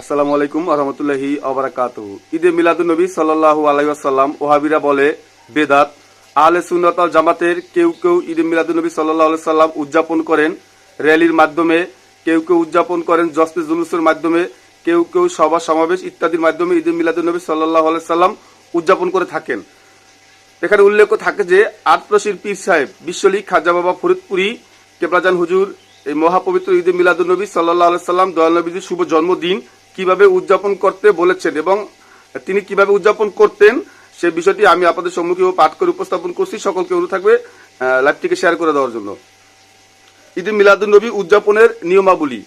আসসালামু আলাইকুম আহমতুল্লাহি আবরাকাত ঈদে মিলাদুল নবী সাল্লাহ আলাইসাল্লাম ওহাবিরা বলে, বেদাত, আহলে সুন্নত জামাতের কেউ কেউ ঈদে মিলাদুল নবী সাল্লাহ সাল্লাম উদযাপন করেন র্যালির মাধ্যমে, কেউ কেউ উদযাপন করেন জস্তে জুলুসের মাধ্যমে, কেউ কেউ সভা সমাবেশ ইত্যাদির মাধ্যমে ঈদে মিলাদুল নবী সাল্লাহ সাল্লাম উদযাপন করে থাকেন। এখানে উল্লেখ থাকে যে, আটপ্রসির পীর সাহেব বিশ্বলিক খাজা বাবা ফরিদপুরি কেপলাজান হুজুর, এই মহাপবিত্র ঈদে মিলাদুল নবী সাল্লাহ সাল্লাম দয়াল নবীজির শুভ জন্মদিন কীভাবে উদযাপন করতে বলেছেন এবং তিনি কীভাবে উদযাপন করতেন, সে বিষয়টি আমি আপনাদের সম্মুখে পাঠ করে উপস্থাপন করছি। সকলকে অনুরোধ থাকবে লাইভটিকে শেয়ার করে দেওয়ার জন্য। ঈদে মিলাদুল নবী উদযাপনের নিয়মাবলী।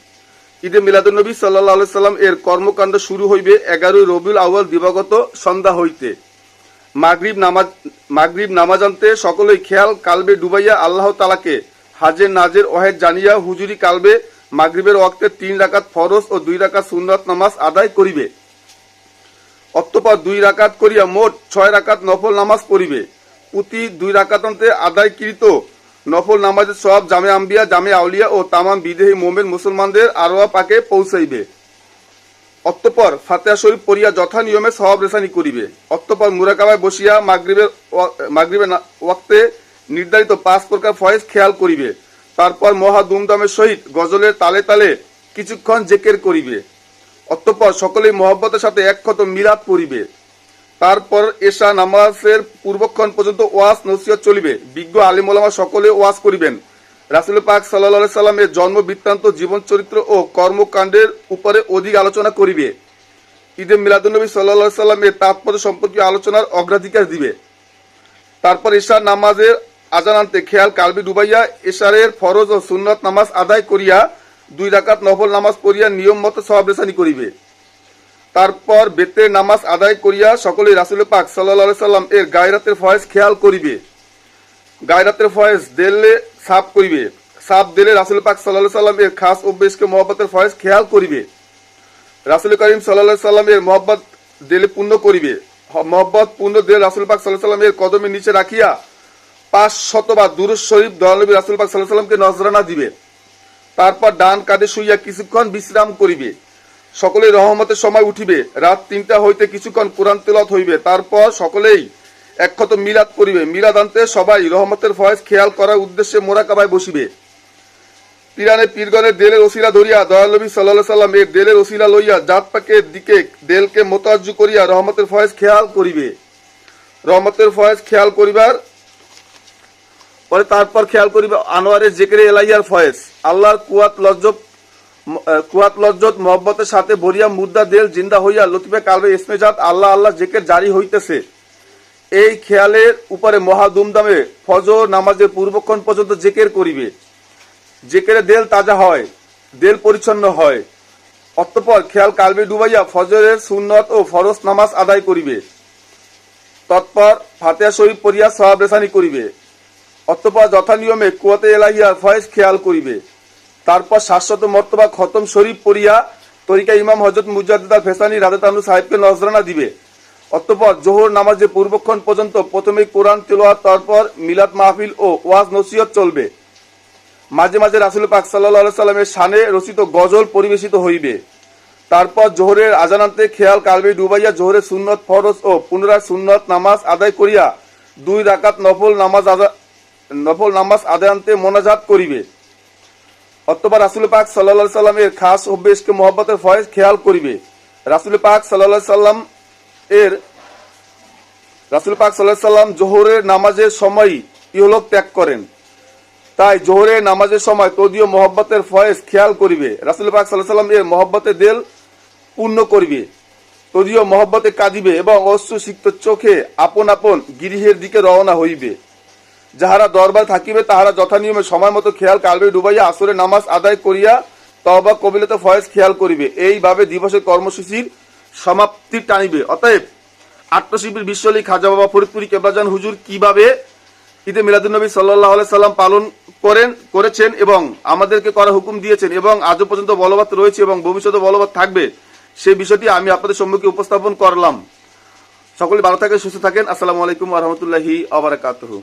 ঈদে মিলাদুল নবী সাল্লাহ সাল্লাম এর কর্মকাণ্ড শুরু হইবে এগারোই রবিউল আউয়াল দিবাগত সন্ধ্যা হইতে। মাগরিব নামাজ মাগরিব নামাজ আনতে সকলেই খেয়াল কালবে ডুবাইয়া আল্লাহ তালাকে হাজের নাজের ওয়াহেদ জানিয়া হুজুরি কালবে মাগরিবের ওয়াক্তে তিন রাকাত ফরজ ও দুই রাকাত সুন্নাত নামাজ আদায় করিবে। অতঃপর দুই রাকাত করিয়া মোট ছয় রাকাত নফল নামাজ পড়িবে। প্রতি দুই রাকাতান্তে আদায়কৃত নফল নামাজের সব জামে আম্বিয়া, জামে আউলিয়া ও তামাম বিদেহী মোমেন মুসলমানদের আরোয়া পাকে পৌঁছাইবে। অতঃপর ফাতেহা শরীফ পড়িয়া যথা নিয়মে সব রেসানি করিবে। অতঃপর মুরাকাবায় বসিয়া মাগরিবের মাগরিবের ওয়াক্তে নির্ধারিত পাঁচ প্রকার ফয়েজ খেয়াল করিবে। তারপর মহা দুমদামের সহিত গজলের তালে তালে কিছুক্ষণ জেকের করিবে। অতঃপর সকলেই মহব্বতের সাথে এক ক্ষত মিলাদ পড়িবে তারপর এশা নামাজের পূর্বক্ষণ পর্যন্ত ওয়াজ নসিহত চলিবে। বিজ্ঞ আলিমুলামা সকলে ওয়াজ করিবেন। রাসুল পাক সাল্লাহ সাল্লামের জন্ম, বৃত্তান্ত, জীবন চরিত্র ও কর্মকাণ্ডের উপরে অধিক আলোচনা করিবে। ঈদে মিলাদুলনবী সাল্লাহ সাল্লামের তাৎপর্য সম্পর্কে আলোচনার অগ্রাধিকার দিবে। তারপর এশার নামাজের আজান আনতে খেয়াল কালবি ডুবাইয়া, এশারের ফরজ ও সুন্নত নামাজ আদায় করিয়া দুই রাকাত নফল নামাজ পড়িয়া নিয়ম মতো রেসানি করিবে। তারপর বেতের নামাজ আদায় করিয়া সকলে রাসুল পাক সাল্লাহ সাল্লাম এর গায়রাতের ফয়েজ খেয়াল করিবে। গায়রাতের ফয়েজ দেলে সাফ করিবে। সাফ দিলে রাসুল পাক সাল্লাহ সাল্লাম এর খাস অভ্যেসকে মহব্বতের ফয়েজ খেয়াল করিবে। রাসুল করিম সাল্লাহ সাল্লাম এর মহব্বত দিলে পূর্ণ করিবে। মহব্বত পূর্ণ দিলে রাসুল পাক সাল্লাহ সাল্লাম এর কদমের নিচে রাখিয়া পাঁচ শতবার দুরুজ শরীফ দয়ানবী রাসুল পাক সাল্লাহ সাল্লামকে নজরানা দিবে। তারপর ডান কাঁধে শুইয়া কিছুক্ষণ বিশ্রাম করিবে। সকলেই রহমতের সময় উঠিবে। রাত তিনটা হইতে কিছুক্ষণ কোরআন তেলত হইবে। তারপর সকলেই একক্ষত মিলাদ করিবে। মিলাদ আনতে সবাই রহমতের ফয়েজ খেয়াল করার উদ্দেশ্যে মোরাকাবায় বসিবে। পিরানে পীরগণের দেলের ওসিলা ধরিয়া দয়ালবী সাল্লাহ সাল্লাম এর দেলের ওসিলা লইয়া জাত পাকের দিকে দেলকে মোতাজ্জু করিয়া রহমতের ফয়েজ খেয়াল করিবে। রহমতের ফয়েজ খেয়াল করিবার পরে তারপর খেয়াল করিবে, আনোয়ারের জেকেরে এলাইয়ার ফয়েজ। আল্লাহর কুয়াত লজ্জব কুয়াত লজ্জত, মহব্বতের সাথে বরিয়া মুদ্রা দেল জিন্দা হইয়া লতিফে কালবে ইসমেজাত আল্লাহ আল্লাহ জেকের জারি হইতেছে। এই খেয়ালের উপরে মহা দুমদামে ফজর নামাজের পূর্বক্ষণ পর্যন্ত জেকের করিবে। জেকেরে দেল তাজা হয়, দেল পরিচ্ছন্ন হয়। অতঃপর খেয়াল কালবে ডুবাইয়া ফজরের সুন্নত ও ফরজ নামাজ আদায় করিবে। তৎপর ফাতেহা শরীফ পড়িয়া সহাব রেসানি করিবে। অতঃপর যথা নিয়মে কুয়াতে এলাহিয়া ফয়েজ খেয়াল করিবে। তারপর শাশ্বত মর্তবা খতম শরীফ পড়িয়া তরিকা ইমাম হজরত মুজাদ্দার ফেসানি রাজাতানু সাহেবকে নজরানা দিবে। অতঃপর জোহর নামাজের পূর্বক্ষণ পর্যন্ত প্রথমে কোরআন তেলোয়াত তারপর মিলাদ মাহফিল ও ওয়াজ নসিহত চলবে। মাঝে মাঝে রাসুল পাক সাল্লাহ সাল্লামের শানে রচিত গজল পরিবেশিত হইবে। তারপর জোহরের আজানান্তে খেয়াল কালবে ডুবাইয়া জোহরের সুন্নত ফরজ ও পুনরায় সুন্নত নামাজ আদায় করিয়া দুই রাকাত নফল নামাজ নফল নামাজ আদায়ান্তে মোনাজাত করিবে। অতবার রাসুল পাক সাল্লাহ সাল্লামের খাস অভ্যেসকে মোহব্বতের ফয়েজ খেয়াল করিবে। রাসুল পাক সাল্লাহ সাল্লাম এর রাসুল পাক সাল্লাহ সাল্লাম জোহরের নামাজের সময় ইহলোক ত্যাগ করেন। তাই জোহরের নামাজের সময় তদীয় মোহব্বতের ফয়েজ খেয়াল করিবে। রাসুল পাক সাল্লাহ সাল্লাম এর মোহব্বতের দেল পূর্ণ করিবে। তদীয় মহব্বতে কাঁদিবে এবং অশ্রু সিক্ত চোখে আপন আপন গৃহের দিকে রওনা হইবে। যাহারা দরবার থাকিবে, তাহারা যথানিয়মে সময় মতো খেয়াল কালবে ডুবাইয়া আসরে নামাজ আদায় করিয়া তবা কবিলতে ফয়েজ খেয়াল করিবে। এইভাবে দিবসের কর্মসূচির সমাপ্তি টানিবে। অতএব আত্মশিল্পীর বিশ্বলী খাজা বাবা ফরিদপুরি কেবলাজান হুজুর কীভাবে ঈদে মিলাদুলনবী সাল্লাহ সাল্লাম পালন করেন, করেছেন এবং আমাদেরকে করা হুকুম দিয়েছেন এবং আজও পর্যন্ত বলবৎ রয়েছে এবং ভবিষ্যতে বলবৎ থাকবে সেই বিষয়টি আমি আপনাদের সম্মুখে উপস্থাপন করলাম। সকলে ভালো থাকেন, সুস্থ থাকেন। আসসালামু আলাইকুম রহমতুল্লাহি আবরাকাতহু